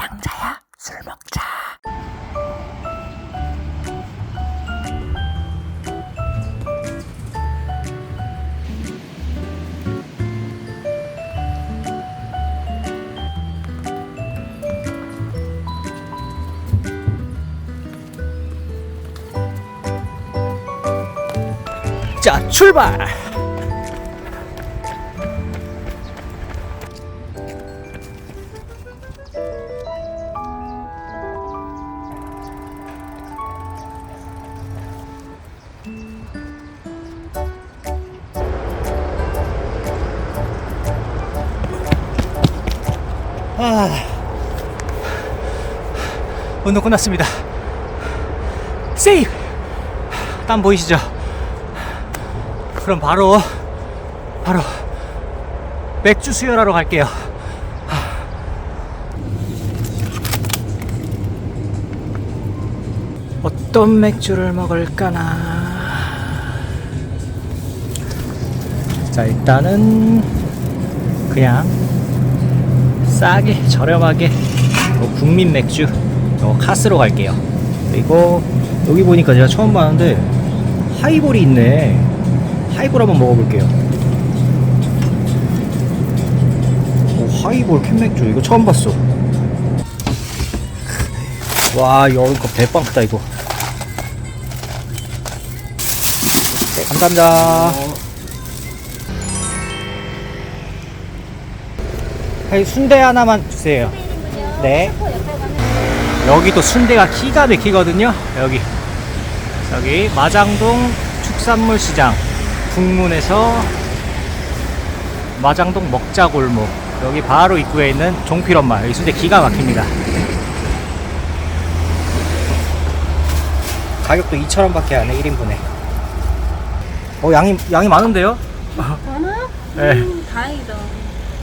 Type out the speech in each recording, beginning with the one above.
양자야 술 먹자. 자 출발. 운동 끝났습니다. 세이브! 땀 보이시죠? 그럼 바로, 바로, 맥주 수혈하러 갈게요. 어떤 맥주를 먹을까나. 자, 일단은, 그냥, 싸게 저렴하게 요 국민 맥주 요 카스로 갈게요. 그리고 여기 보니까 제가 처음 봤는데 하이볼이 있네. 하이볼 한번 먹어볼게요. 오, 하이볼 캔맥주. 이거 처음 봤어. 와 이거 대빵 크다 이거. 네, 감사합니다. 네, 순대 하나만 주세요. 네. 여기도 순대가 기가 막히거든요. 여기. 여기 마장동 축산물 시장 북문에서 마장동 먹자골목 여기 바로 입구에 있는 종필엄마 여기 순대 기가 막힙니다. 가격도 2,000원 밖에 안 해. 1인분에. 어 양이 양이 많은데요? 많아요? 네. 음, 다행이다.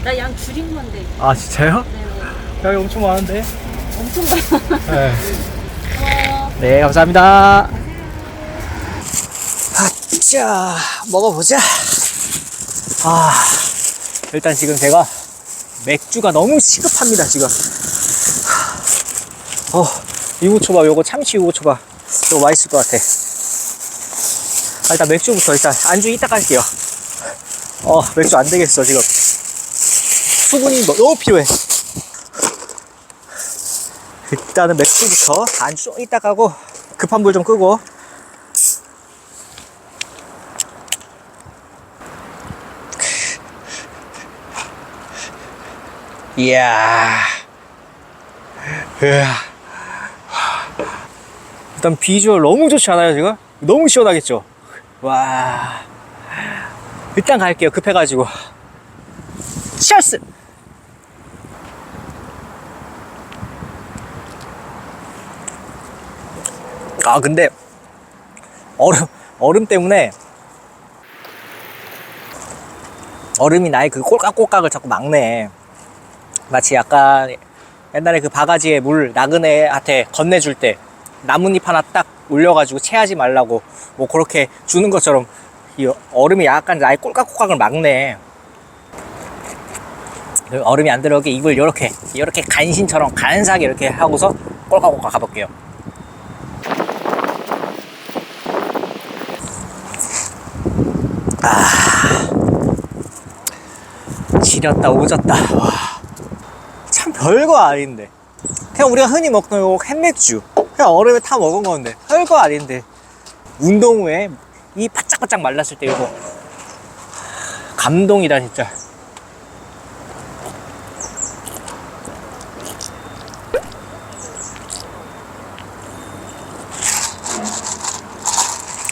나 양 줄인 건데. 아 진짜요? 네네. 양이 엄청 많은데. 엄청. 네. 네, 감사합니다. 자, 먹어보자. 아, 일단 지금 제가 맥주가 너무 시급합니다, 지금. 어, 유부초밥, 요거 참치 유부초밥. 이거 맛있을 것 같아. 아, 일단 맥주부터 일단 안주 이따 갈게요. 어, 맥주 안 되겠어, 지금. 수분이 너- 너무 필요해. 일단은 맥주부터 안주 좀 이따 가고 급한 불 좀 끄고 이야 이야. 일단 비주얼 너무 좋지 않아요 지금? 너무 시원하겠죠? 와 일단 갈게요 급해가지고 치얼스 아 근데 얼음 얼음 때문에 얼음이 나의 그 꼴깍꼴깍을 자꾸 막네. 마치 약간 옛날에 그 바가지에 물 나그네한테 건네줄 때 나뭇잎 하나 딱 올려가지고 체하지 말라고 뭐 그렇게 주는 것처럼 이 얼음이 약간 나의 꼴깍꼴깍을 막네. 그 얼음이 안 들어오게 입을 이렇게 이렇게 간신처럼 간사하게 이렇게 하고서 꼴깍꼴깍 가볼게요 지렸다 오졌다. 와. 참 별거 아닌데. 그냥 우리가 흔히 먹던 요 캔맥주. 그냥 얼음에 타 먹은 건데 별거 아닌데. 운동 후에 이 바짝바짝 말랐을 때 이거. 감동이다 진짜.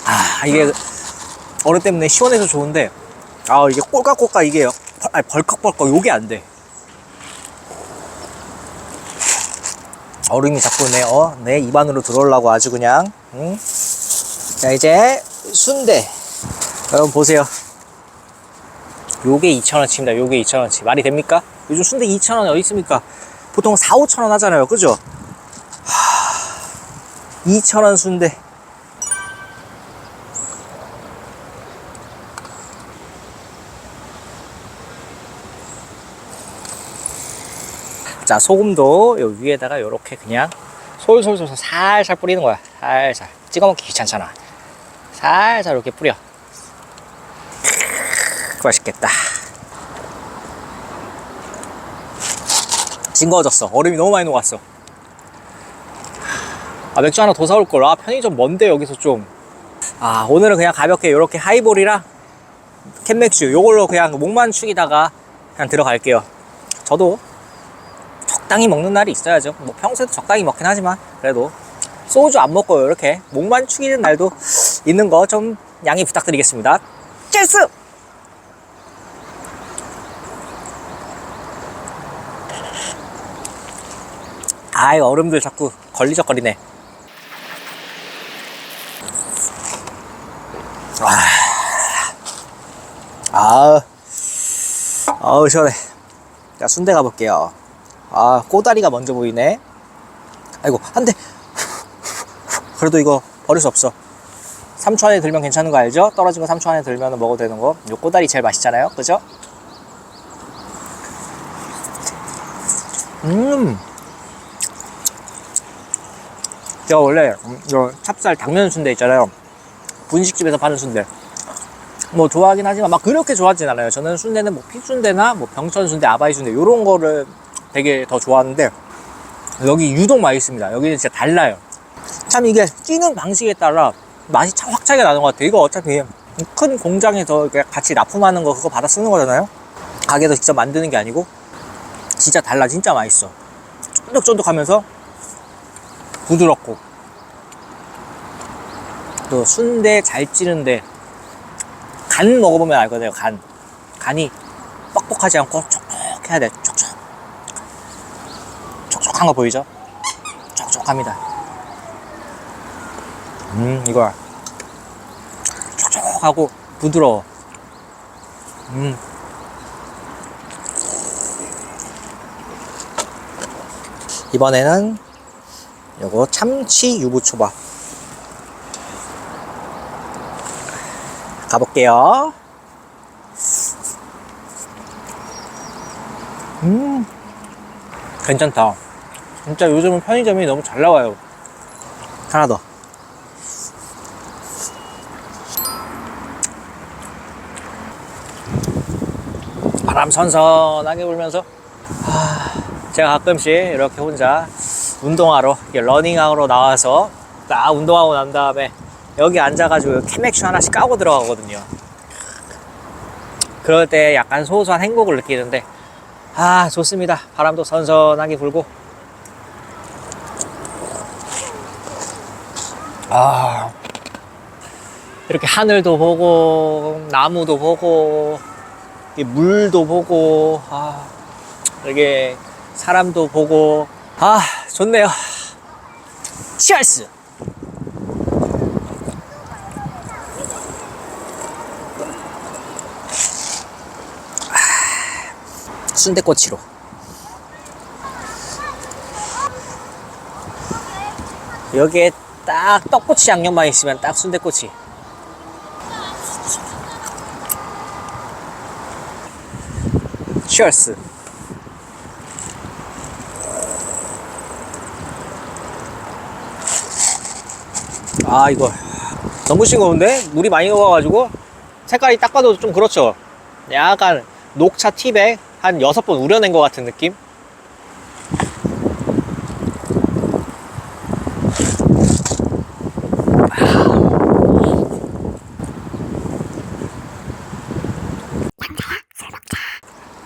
아 이게 얼음 때문에 시원해서 좋은데. 아 이게 꼴깍꼴깍 이게 벌- 아니, 벌컥벌컥. 요게 안 돼. 얼음이 자꾸 내, 어, 내 입안으로 들어오려고 아주 그냥 응? 자 이제 순대. 여러분 보세요. 요게 2,000원치입니다. 요게 2,000원치. 말이 됩니까? 요즘 순대 2,000원 어디 있습니까? 보통 4, 5,000원 하잖아요. 그죠? 하... 2,000원 순대 자, 소금도 요 위에다가 요렇게 그냥 솔솔솔 살살 뿌리는 거야. 살살. 찍어 먹기 귀찮잖아. 살살 이렇게 뿌려. 맛있겠다. 싱거워졌어. 얼음이 너무 많이 녹았어. 아, 맥주 하나 더 사올 걸. 아, 편의점 먼데 여기서 좀. 아, 오늘은 그냥 가볍게 이렇게 하이볼이랑 캔맥주 요걸로 그냥 목만 축이다가 그냥 들어갈게요. 저도 적당히 먹는 날이 있어야죠. 뭐 평소에도 적당히 먹긴 하지만 그래도 소주 안 먹고 이렇게 목만 축이는 날도 있는 거 좀 양해 부탁드리겠습니다. 체스! 아이 얼음들 자꾸 걸리적거리네. 아, 아우 시원해. 자 순대 가볼게요. 아 꼬다리가 먼저 보이네. 아이고 한 대. 그래도 이거 버릴 수 없어. 3초 안에 들면 괜찮은 거 알죠? 떨어진 거 3초 안에 들면 먹어도 되는 거. 요 꼬다리 제일 맛있잖아요. 그죠? 음. 제가 원래 음, 요 찹쌀 당면 순대 있잖아요. 분식집에서 파는 순대. 뭐 좋아하긴 하지만 막 그렇게 좋아하진 않아요. 저는 순대는 뭐 피순대나 뭐 병천 순대, 아바이 순대 요런 거를 되게 더 좋아하는데 여기 유독 맛있습니다. 여기는 진짜 달라요. 참 이게 찌는 방식에 따라 맛이 참확 차이가 나는 것 같아요. 이거 어차피 큰 공장에서 같이 납품하는 거 그거 받아 쓰는 거잖아요. 가게에서 직접 만드는 게 아니고 진짜 달라. 진짜 맛있어. 쫀득쫀득하면서 부드럽고 또 순대 잘 찌는데 간 먹어보면 알거든요. 간 간이 뻑뻑하지 않고 촉촉해야 돼. 촉촉 촉촉한 거 보이죠? 촉촉합니다. 음 이거 촉촉하고 부드러워. 음. 이번에는 요거 참치 유부초밥 가볼게요. 음, 괜찮다. 진짜 요즘은 편의점이 너무 잘 나와요. 하나 더. 바람 선선하게 불면서 하, 제가 가끔씩 이렇게 혼자 운동하러 러닝하러 나와서 딱 운동하고 난 다음에 여기 앉아가지고 캐맥주 하나씩 까고 들어가거든요. 그럴 때 약간 소소한 행복을 느끼는데 아 좋습니다. 바람도 선선하게 불고 아 이렇게 하늘도 보고 나무도 보고 이 물도 보고 아 이게 사람도 보고 아 좋네요. 치얼스. 순대꼬치로. 여기에 딱 떡꼬치 양념만 있으면 딱 순대꼬치. 치얼스. 아 이거 너무 싱거운데 물이 많이 녹아가지고 색깔이 딱 봐도 좀 그렇죠. 약간 녹차 티백 한 여섯 번 우려낸 것 같은 느낌?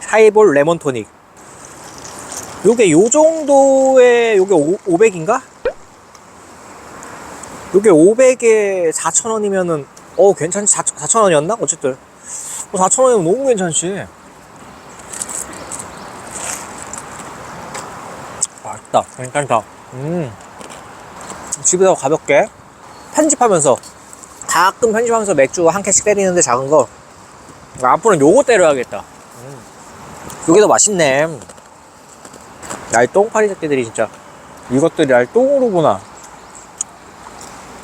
하이볼 레몬 토닉. 요게 요 정도의 요게 500인가? 요게 500에 4,000원이면은 어 괜찮지 4,000원이었나? 어쨌든 어, 4,000원이면 너무 괜찮지. 맛있다. 괜찮다. 음. 집에서 가볍게 편집하면서 가끔 편집하면서 맥주 한 캔씩 때리는데 작은 거 앞으로는 요거 때려야겠다. 음. 여기도 맛있네. 날 똥파리 새끼들이 진짜. 이것들이 날 똥으로구나.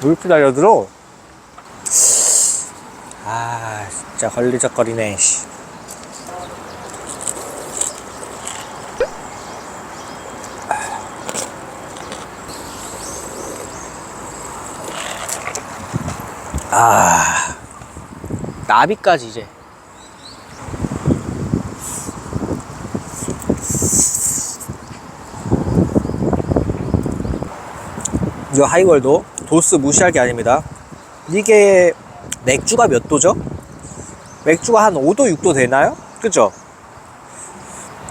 왜 이렇게 달려들어? 아 진짜 걸리적거리네 아 나비까지 이제. 이 하이월도 도스 무시할 게 아닙니다. 이게 맥주가 몇 도죠? 맥주가 한 5도, 6도 되나요? 그죠?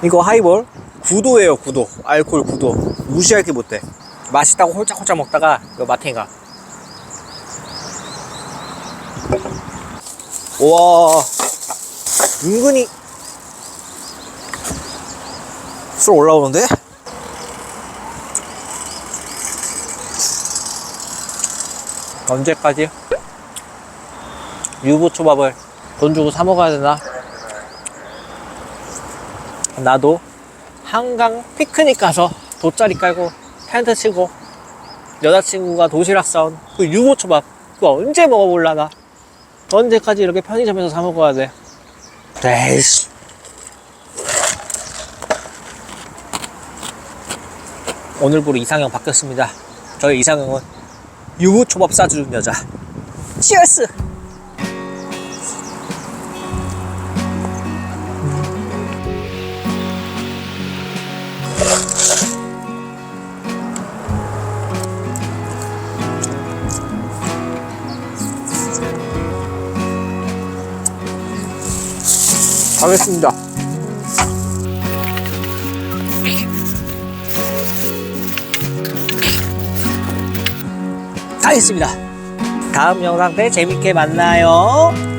이거 하이볼 9도예요, 9도. 알코올 9도. 무시할 게 못 돼. 맛있다고 홀짝홀짝 먹다가 이거 마탱이가. 와, 은근히 술 올라오는데? 언제까지 유부초밥을 돈 주고 사 먹어야 되나? 나도 한강 피크닉 가서 돗자리 깔고 텐트 치고 여자친구가 도시락 싸온 그 유부초밥 그거 언제 먹어볼라나? 언제까지 이렇게 편의점에서 사 먹어야 돼? 에이씨. 오늘부로 이상형 바뀌었습니다. 저의 이상형은 유부초밥 싸주는 여자. 치얼스! 가겠습니다. 가겠습니다. 다음 영상 때 재밌게 만나요.